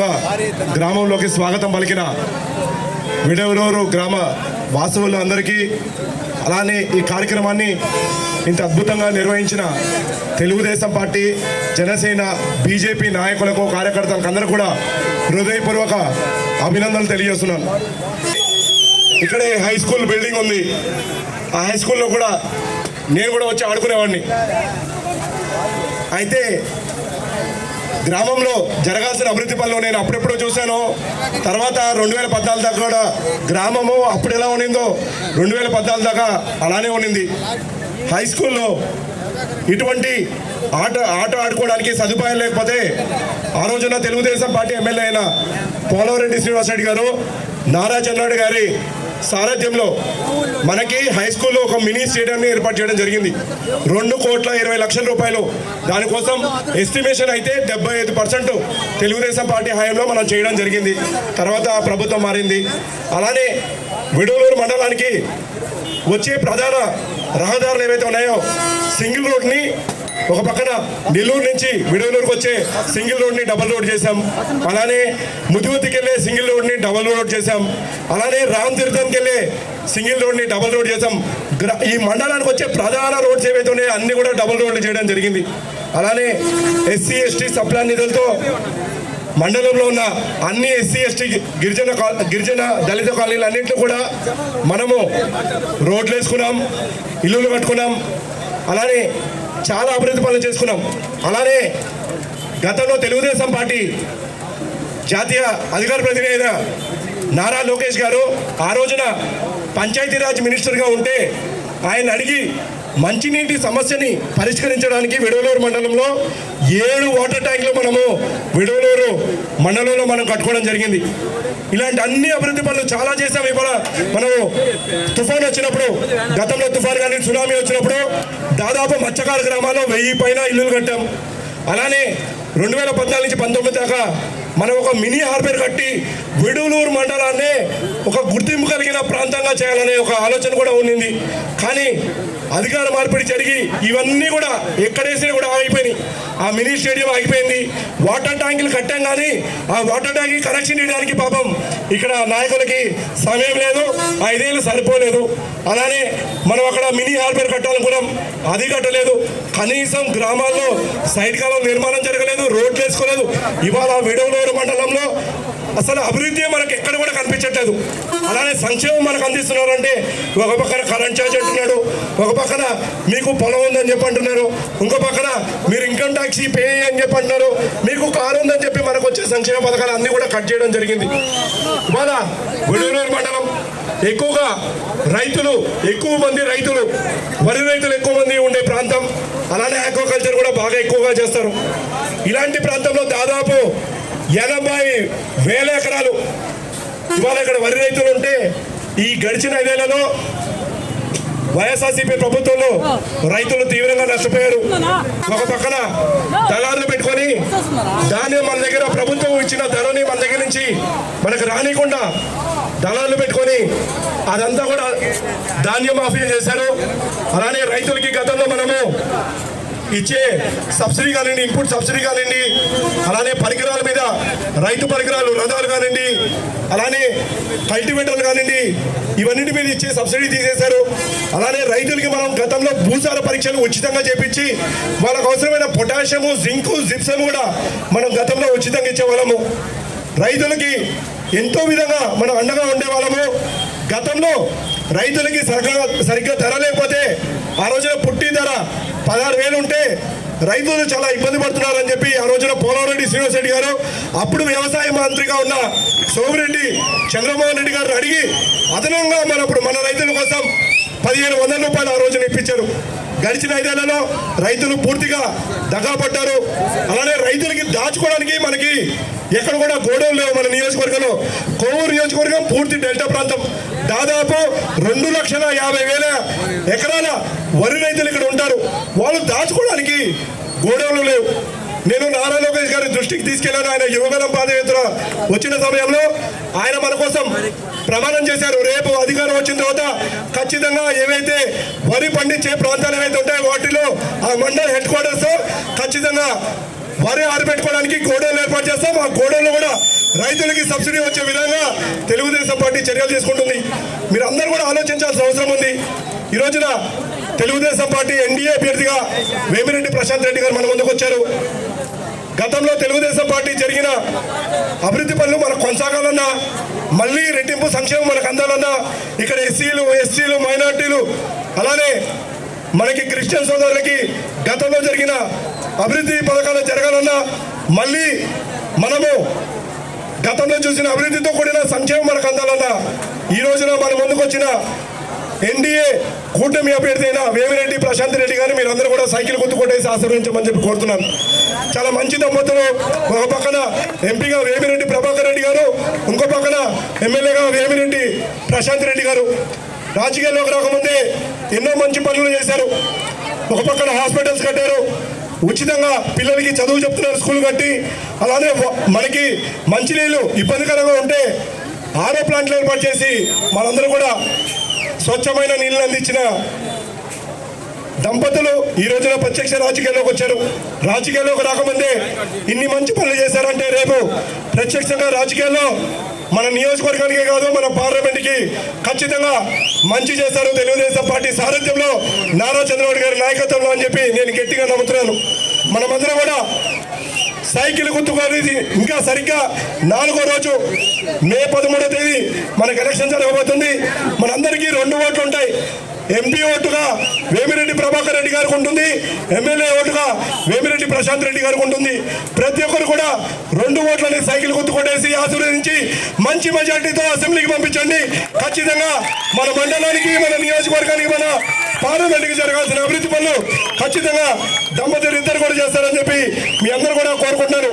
సందర్భంగా గ్రామంలోకి స్వాగతం పలికిన విడవలూరు గ్రామ వాసవులు అందరికీ అలానే ఈ కార్యక్రమాన్ని ఇంత అద్భుతంగా నిర్వహించిన తెలుగుదేశం పార్టీ జనసేన బీజేపీ నాయకులకు కార్యకర్తలకు అందరూ కూడా హృదయపూర్వక అభినందనలు తెలియజేస్తున్నాను. ఇక్కడే హై స్కూల్ బిల్డింగ్ ఉంది. ఆ హై స్కూల్లో కూడా నేను కూడా వచ్చి ఆడుకునేవాడిని. అయితే గ్రామంలో జరగాల్సిన అభివృద్ధి పనులు నేను అప్పుడెప్పుడో చూశాను. తర్వాత రెండు వేల పద్నాలుగు దాకా కూడా గ్రామము అప్పుడు ఎలా ఉండిందో రెండు వేల పద్నాలుగు దాకా అలానే ఉండింది హై స్కూల్లో ఇటువంటి ఆట ఆట ఆడుకోవడానికి సదుపాయం లేకపోతే ఆ రోజున తెలుగుదేశం పార్టీ ఎమ్మెల్యే అయిన పోలవరెడ్డి శ్రీనివాసరెడ్డి గారు నారా చంద్రరెడ్డి గారి సారథ్యంలో మనకి హై స్కూల్లో ఒక మినీ స్టేడియంని ఏర్పాటు చేయడం జరిగింది. రెండు కోట్ల ఇరవై లక్షల రూపాయలు. దానికోసం ఎస్టిమేషన్ అయితే డెబ్బై ఐదు పర్సెంట్ తెలుగుదేశం పార్టీ హయాంలో మనం చేయడం జరిగింది. తర్వాత ప్రభుత్వం మారింది. అలానే విడూలూరు మండలానికి వచ్చే ప్రధాన రహదారులు ఏవైతే ఉన్నాయో సింగిల్ రోడ్ని ఒక పక్కన నెల్లూరు నుంచి విడవలూరుకు వచ్చే సింగిల్ రోడ్ని డబల్ రోడ్ చేశాం. అలానే ముదిగుతికి వెళ్ళే సింగిల్ రోడ్ని డబల్ రోడ్ చేశాం. అలానే రామ్ తీర్థంకి వెళ్ళే సింగిల్ రోడ్ని డబల్ రోడ్ చేశాం. ఈ మండలానికి వచ్చే ప్రధాన రోడ్స్ ఏవైతే ఉన్నాయో అన్ని కూడా డబల్ రోడ్లు చేయడం జరిగింది. అలానే ఎస్సీ ఎస్టీ సప్లా నిధులతో మండలంలో ఉన్న అన్ని ఎస్సీ ఎస్టీ గిరిజన గిరిజన దళిత కాలనీలు అన్నింటిలో కూడా మనము రోడ్లు వేసుకున్నాం ఇల్లులు కట్టుకున్నాం అలానే చాలా అభివృద్ధి పనులు చేసుకున్నాం. అలానే గతంలో తెలుగుదేశం పార్టీ జాతీయ అధికార ప్రతినిధి అయిన నారా లోకేష్ గారు ఆ రోజున పంచాయతీరాజ్ మినిస్టర్గా ఉంటే ఆయన అడిగి మంచినీటి సమస్యని పరిష్కరించడానికి విడవలూరు మండలంలో ఏడు వాటర్ ట్యాంకులు మనము విడవలూరు మండలంలో మనం కట్టుకోవడం జరిగింది. ఇలాంటి అన్ని అభివృద్ధి పనులు చాలా చేసాం ఇవాళ మనము తుఫాన్ వచ్చినప్పుడు గతంలో తుఫాన్ కానీ సునామీ వచ్చినప్పుడు దాదాపు మత్స్యకార గ్రామాల్లో వెయ్యి పైన ఇల్లులు కట్టాం. అలానే రెండు వేల పద్నాలుగు నుంచి పంతొమ్మిది దాకా మనం ఒక మినీ హార్బర్ కట్టి విడులూరు మండలాన్ని ఒక గుర్తింపు కలిగిన ప్రాంతంగా చేయాలనే ఒక ఆలోచన కూడా ఉండింది. కానీ అధికార మార్పిడి జరిగి ఇవన్నీ కూడా ఎక్కడేసినా కూడా ఆగిపోయినాయి. ఆ మినీ స్టేడియం ఆగిపోయింది. వాటర్ ట్యాంకులు కట్టాం కానీ ఆ వాటర్ ట్యాంక్ కనెక్షన్ ఇవ్వడానికి పాపం ఇక్కడ నాయకులకి సమయం లేదు ఐదేళ్ళు సరిపోలేదు. అలానే మనం అక్కడ మినీ హార్బర్ కట్టాలనుకున్నాం అది కట్టలేదు. కనీసం గ్రామాల్లో సైడ్ కాలం నిర్మాణం జరగలేదు రోడ్లు వేసుకోలేదు. ఇవాళ విడవలూరు మండలంలో అసలు అభివృద్ధి మనకు ఎక్కడ కూడా కనిపించట్లేదు. అలానే సంక్షేమం మనకు అందిస్తున్నారంటే ఒక పక్కన కరెంట్ ఛార్జ్ అంటున్నాడు ఒక పక్కన మీకు పొలం ఉందని చెప్పి అంటున్నారు ఇంకో పక్కన మీరు ఇన్కమ్ ట్యాక్స్ పే అని చెప్పి అంటున్నారు మీకు కారు ఉందని చెప్పి మనకు వచ్చే సంక్షేమ పథకాలు అన్ని కూడా కట్ చేయడం జరిగింది. ఇవాళ విడూరు మండలం ఎక్కువగా రైతులు ఎక్కువ మంది రైతులు వరి రైతులు ఎక్కువ మంది ఉండే ప్రాంతం అలానే ఆక్వాకల్చర్ కూడా బాగా ఎక్కువగా చేస్తారు. ఇలాంటి ప్రాంతంలో దాదాపు ఎనభై వేల ఎకరాలు. ఇవాళ ఇక్కడ వరి రైతులు ఉంటే ఈ గడిచిన ఐదేళ్ళలో వైఎస్ఆర్సీపీ ప్రభుత్వంలో రైతులు తీవ్రంగా నష్టపోయారు. ఒక పక్కన దళారులు పెట్టుకొని ధాన్యం మన దగ్గర ప్రభుత్వం ఇచ్చిన ధరని మన దగ్గర నుంచి మనకు రానికుండా దళాలు పెట్టుకొని అదంతా కూడా ధాన్యం మాఫీ చేశారు. అలానే రైతులకి గతంలో ఇచ్చే సబ్సిడీ కానివ్వండి ఇన్పుట్ సబ్సిడీ కానివ్వండి అలానే పరికరాల మీద రైతు పరికరాలు రథాలు కానివ్వండి అలానే కల్టివేటర్లు కానివ్వండి ఇవన్నిటి మీద ఇచ్చే సబ్సిడీ తీసేశారు. అలానే రైతులకి మనం గతంలో భూసార పరీక్షలు ఉచితంగా చేపించి వాళ్ళకు అవసరమైన పొటాషియము జింకు జిప్సము కూడా మనం గతంలో ఉచితంగా ఇచ్చేవాళ్ళము. రైతులకి ఎంతో విధంగా మనం అండగా ఉండేవాళ్ళము. గతంలో రైతులకి సరిగ్గా సరిగ్గా ధర లేకపోతే ఆ రోజున పుట్టి ధర పదహారు వేలు ఉంటే రైతులు చాలా ఇబ్బంది పడుతున్నారని చెప్పి ఆ రోజున పోలారెడ్డి శ్రీనివాస్ రెడ్డి గారు అప్పుడు వ్యవసాయ మంత్రిగా ఉన్న సోమిరెడ్డి చంద్రమోహన్ రెడ్డి గారు అడిగి అదనంగా మన ఇప్పుడు మన రైతుల కోసం పదిహేను వందల రూపాయలు ఆ రోజున ఇప్పించారు. గడిచిన ఐదేళ్ళలో రైతులు పూర్తిగా దగాపడ్డారు అలానే రైతులకి దాచుకోవడానికి మనకి ఎక్కడ కూడా గోడౌన్ లేవు మన నియోజకవర్గంలో. కోవూరు నియోజకవర్గం పూర్తి డెల్టా ప్రాంతం. దాదాపు రెండు లక్షల యాభై వేల ఎకరాల వరి రైతులు ఇక్కడ ఉంటారు. వాళ్ళు దాచుకోవడానికి గోడౌన్లు లేవు. నేను నారా లోకేష్ గారి దృష్టికి తీసుకెళ్ళాను ఆయన యువగలం పాదయాత్ర వచ్చిన సమయంలో ఆయన మన కోసం ప్రమాణం చేశారు. రేపు అధికారం వచ్చిన తర్వాత ఖచ్చితంగా ఏవైతే వరి పండించే ప్రాంతాలు ఏవైతే ఉంటాయో వాటిలో ఆ మండల్ హెడ్ క్వార్టర్స్ ఖచ్చితంగా వరి ఆరబెట్టుకోవడానికి గోడౌన్లు ఏర్పాటు చేస్తాం. ఆ గోడౌన్లో కూడా రైతులకి సబ్సిడీ వచ్చే విధంగా తెలుగుదేశం పార్టీ చర్యలు తీసుకుంటుంది. మీరు అందరూ కూడా ఆలోచించాల్సిన అవసరం ఉంది. ఈ రోజున తెలుగుదేశం పార్టీ ఎన్డీఏ అభ్యర్థిగా వేమిరెడ్డి ప్రశాంత్ రెడ్డి గారు మన ముందుకు వచ్చారు. గతంలో తెలుగుదేశం పార్టీ జరిగిన అభివృద్ధి పనులు మనకు కొనసాగాలన్నా మళ్ళీ రెట్టింపు సంక్షేమం మనకు అందాలన్నా ఇక్కడ ఎస్సీలు ఎస్సీలు మైనార్టీలు అలానే మనకి క్రిస్టియన్ సోదరులకి గతంలో జరిగిన అభివృద్ధి పథకాలు జరగాలన్నా మళ్ళీ మనము గతంలో చూసిన అభివృద్ధితో కూడిన సంక్షేమం మనకు అందాలన్నా ఈ రోజున మన ముందుకు వచ్చిన ఎన్డీఏ కూటమి అభ్యర్థి అయిన వేమిరెడ్డి ప్రశాంత్ రెడ్డి గారిని మీరందరూ కూడా సైకిల్ గుర్తుకొట్టేసి ఆశీర్వించమని చెప్పి కోరుతున్నాను చాలా మంచి దంపతులు. ఒక పక్కన ఎంపీగా వేమిరెడ్డి ప్రభాకర్ రెడ్డి గారు ఇంకో పక్కన ఎమ్మెల్యేగా వేమిరెడ్డి ప్రశాంత్ రెడ్డి గారు. రాజకీయాల్లోకి రాకముందే ఎన్నో మంచి పనులు చేశారు. ఒక పక్కన హాస్పిటల్స్ కట్టారు. ఉచితంగా పిల్లలకి చదువు చెప్తున్నారు స్కూల్ కట్టి. అలానే మనకి మంచినీళ్ళు ఇబ్బందికరంగా ఉంటే ఆరో ప్లాంట్లు ఏర్పాటు చేసి మనందరూ కూడా స్వచ్ఛమైన నీళ్ళు అందించిన దంపతులు ఈ రోజున ప్రత్యక్ష రాజకీయాల్లోకి వచ్చారు. రాజకీయాల్లోకి రాకముందే ఇన్ని మంచి పనులు చేశారంటే రేపు ప్రత్యక్షంగా రాజకీయాల్లో మన నియోజకవర్గానికే కాదు మన పార్లమెంట్కి ఖచ్చితంగా మంచి చేస్తారు తెలుగుదేశం పార్టీ సారథ్యంలో నారా చంద్రబాబు గారి నాయకత్వంలో అని చెప్పి నేను గట్టిగా నమ్ముతున్నాను. మనమందరం కూడా సైకిల్ గుర్తుకోనేది ఇంకా సరిగ్గా నాలుగో రోజు మే పదమూడో తేదీ మనకు ఎలక్షన్ జరగబోతుంది. మనందరికీ రెండు ఓట్లు ఉంటాయి. ఎంపీ ఓటుగా వేమిరెడ్డి ప్రభాకర్ రెడ్డి గారికి ఉంటుంది. ఎమ్మెల్యే ఓటుగా వేమిరెడ్డి ప్రశాంత్ రెడ్డి గారికి ఉంటుంది. ప్రతి ఒక్కరు కూడా రెండు ఓట్లని సైకిల్ గుర్తుకొట్టేసి ఆశీర్వదించి మంచి మెజార్టీతో అసెంబ్లీకి పంపించండి. ఖచ్చితంగా మన మండలానికి మన నియోజకవర్గానికి మన పార్లమెంట్కి జరగాల్సిన అభివృద్ధి పనులు ఖచ్చితంగా దంపతులు ఇద్దరు కూడా చేస్తారని చెప్పి మీ అందరూ కూడా కోరుకుంటున్నారు.